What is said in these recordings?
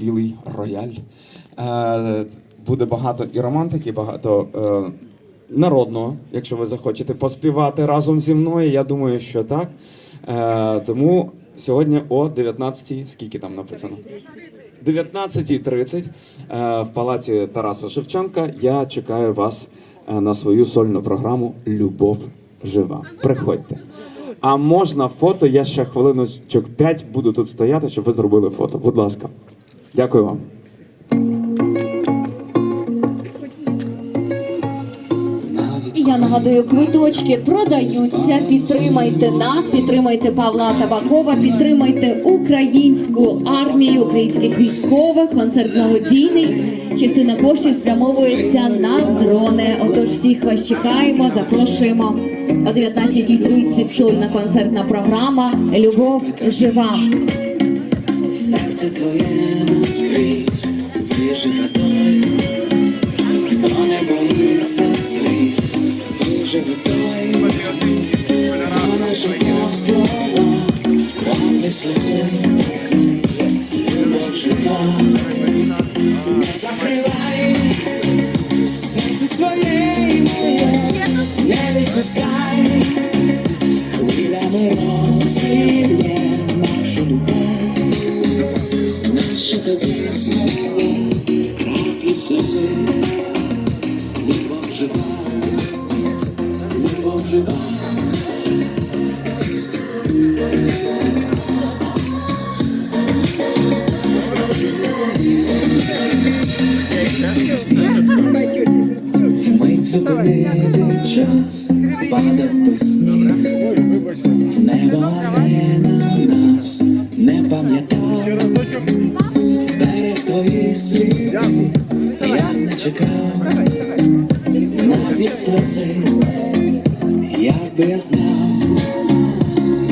білий рояль. Е, Буде багато і романтики, багато е, народного, якщо ви захочете поспівати разом зі мною. Я думаю, що так. Е, Тому сьогодні о 19-й, скільки там написано? 19.30 е, в палаці Тараса Шевченка я чекаю вас е, на свою сольну програму Любов жива. Приходьте. А можна фото? Я ще хвилиночок 5 буду тут стояти, щоб ви зробили фото. Будь ласка. Дякую вам. Я нагадую, квиточки продаються. Підтримайте нас, підтримайте Павла Табакова, підтримайте українську армію, українських військових, концерт благодійний. Частина коштів спрямовується на дрони. Отож, всіх вас чекаємо, запрошуємо о 19.30 сольна концертна програма Любов жива. Серце твоє наскрізь вріже водою, хто не боїться сліз, вріже водою, хто не шукав слова в краплі сльози, любов жива, не закривай серце своє моє, не відпускай, хвилями розліє Вмить зупинити час, падав не на нас, не пам'ятав. Берег я не чекав, навіть сльози, як би я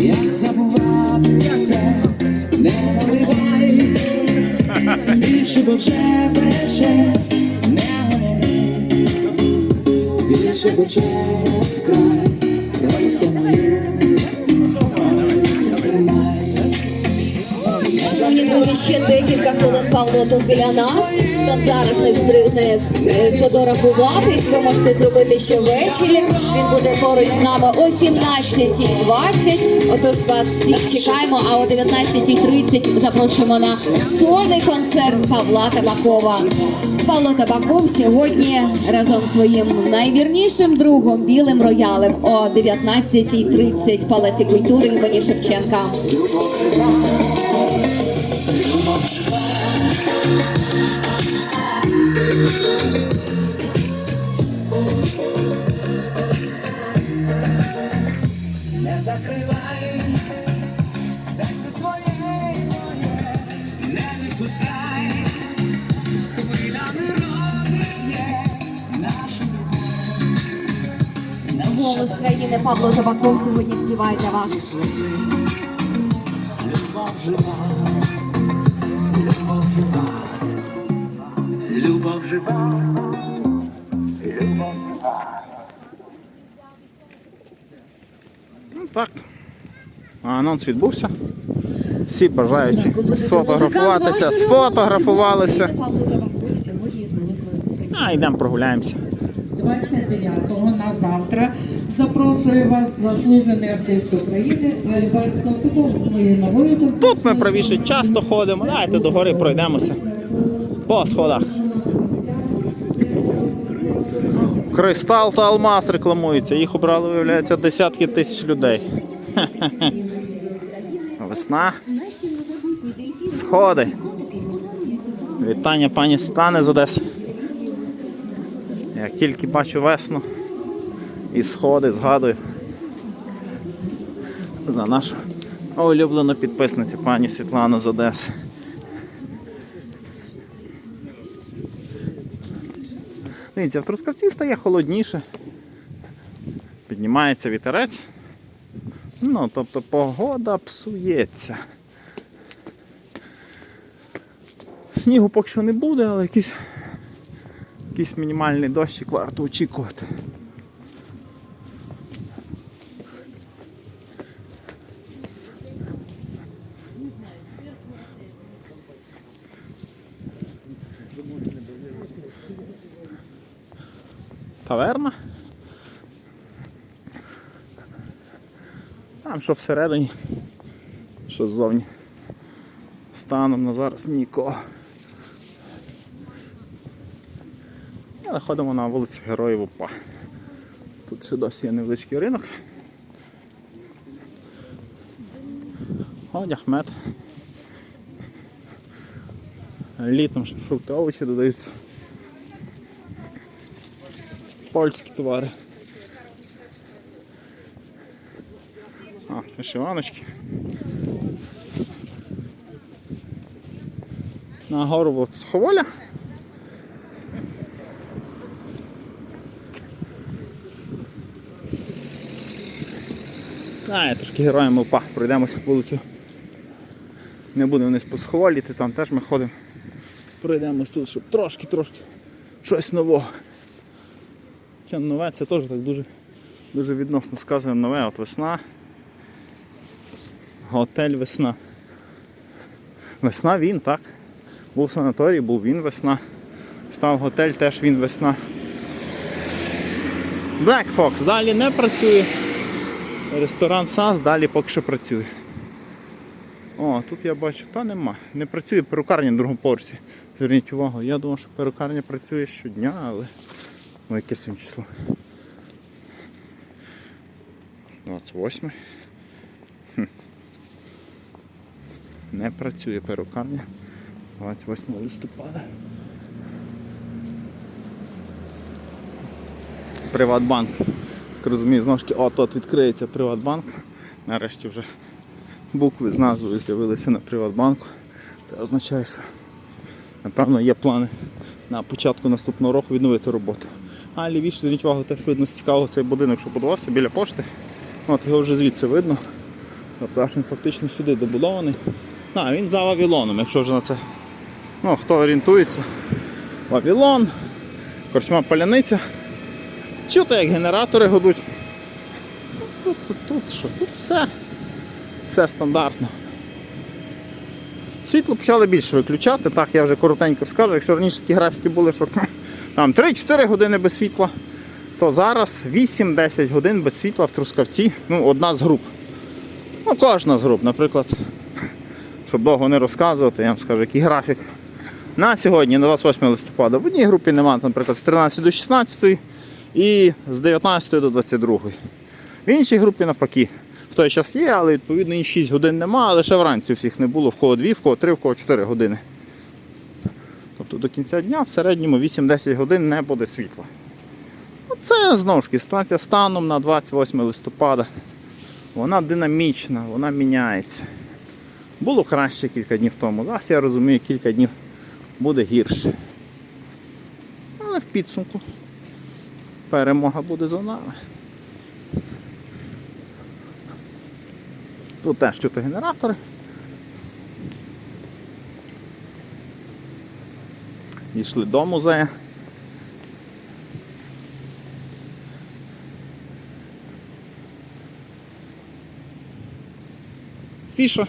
як забувати все, не наливай, бо вже пече, не говори, більше, бо через край, просто мою, ще декілька хвилин Павло тут біля нас. Там зараз не встигне е, сфотографуватись. Ви можете зробити ще ввечері. Він буде поруч з нами о 17.20. Отож вас всіх чекаємо. А о 19.30 запрошуємо на сольний концерт Павла Табакова. Павло Табаков сьогодні разом з своїм найвірнішим другом білим роялем о 19.30 в Палаці культури імені Шевченка. Не закривай серце своє моє, не відпускай, хвилями розіб'є нашу любов. Голос країни Павло Табаков сьогодні співає для вас. Любов жива, любов жива, любов жива, любов жива. Ну, Так. Анонс відбувся. Всі бажаючі сфотографуватися, сфотографувалися. А йдемо прогуляємося. 29-го на завтра. Запрошую вас заслужений артист України Альберт Салтиков з моєю новою концертною. Тут ми правіше часто ходимо. Давайте до гори пройдемося. По сходах. Кристал та алмаз рекламуються. Їх обрали, виявляється, десятки тисяч людей. Весна. Сходи. Вітання пані Світлани з Одеси. Як тільки бачу весну і сходи, згадую за нашу улюблену підписницю пані Світлану з Одеси. Дивіться, в Трускавці стає холодніше. Піднімається вітерець. Ну, тобто погода псується. Снігу поки що не буде, але якийсь, якийсь мінімальний дощик варто очікувати. Таверна. Там що всередині, що ззовні. Станом на зараз нікого. Але ходимо на вулицю Героїв УПА. Тут ще досі є невеличкий ринок. Одяг, мед. Літом ще фрукти, овочі додаються. Польські товари. А, вишиваночки. На гору от Сховоля. А, я трошки героями УПА. Пройдемося вулицю. Не будемо вниз посховаліти, там теж ми ходимо. Пройдемось тут, щоб трошки-трошки щось нового. Хоча нове це теж так дуже, дуже відносно сказано нове. От весна. Готель весна. Весна він, так. Був санаторій, був він весна. Став готель, теж він весна. Black Fox далі не працює. Ресторан САС далі поки що працює. О, тут я бачу, та нема. Не працює перукарня на другому поверсі. Зверніть увагу, я думав, що перукарня працює щодня, але ну яке сьогодні число. 28. Хм. Не працює перукарня. 28 листопада. Приватбанк. Як розумію, знову ж таки, от от відкриється Приватбанк. Нарешті вже букви з назвою з'явилися на Приватбанку. Це означає, що напевно є плани на початку наступного року відновити роботу. А лівіше, зверніть увагу, теж видно цікаво цей будинок, що будувався біля пошти. От його вже звідси видно. Тобто аж він фактично сюди добудований. А, він за Вавилоном, якщо вже на це. Ну, хто орієнтується. Вавилон, корчма паляниця. Чути, як генератори гудуть. Тут, тут, тут що? Тут все. Все стандартно. Світло почали більше виключати, так я вже коротенько скажу. Якщо раніше такі графіки були, що там 3-4 години без світла, то зараз 8-10 годин без світла в Трускавці. Ну, одна з груп. Ну, кожна з груп, наприклад, щоб довго не розказувати, я вам скажу, який графік. На сьогодні, на 28 листопада, в одній групі немає, наприклад, з 13 до 16 і з 19 до 22. В іншій групі навпаки. В той час є, але відповідно і 6 годин немає, ще вранці всіх не було, в кого 2, в кого 3, в кого 4 години. Тобто до кінця дня в середньому 8-10 годин не буде світла. Ну, Це знову ж таки ситуація станом на 28 листопада. Вона динамічна, вона міняється. Було краще кілька днів тому. Зараз я розумію, кілька днів буде гірше. Але в підсумку перемога буде за нами. Тут теж чути генератори. Дійшли до музею. Фіша.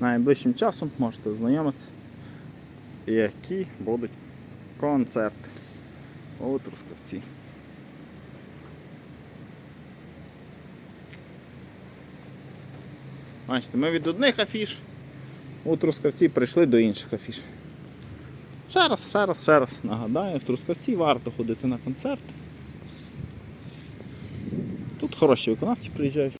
Найближчим часом можете ознайомитися, які будуть концерти у Трускавці. Бачите, ми від одних афіш у Трускавці прийшли до інших афіш. Ще раз, ще раз, ще раз нагадаю, в Трускавці варто ходити на концерт. Тут хороші виконавці приїжджають.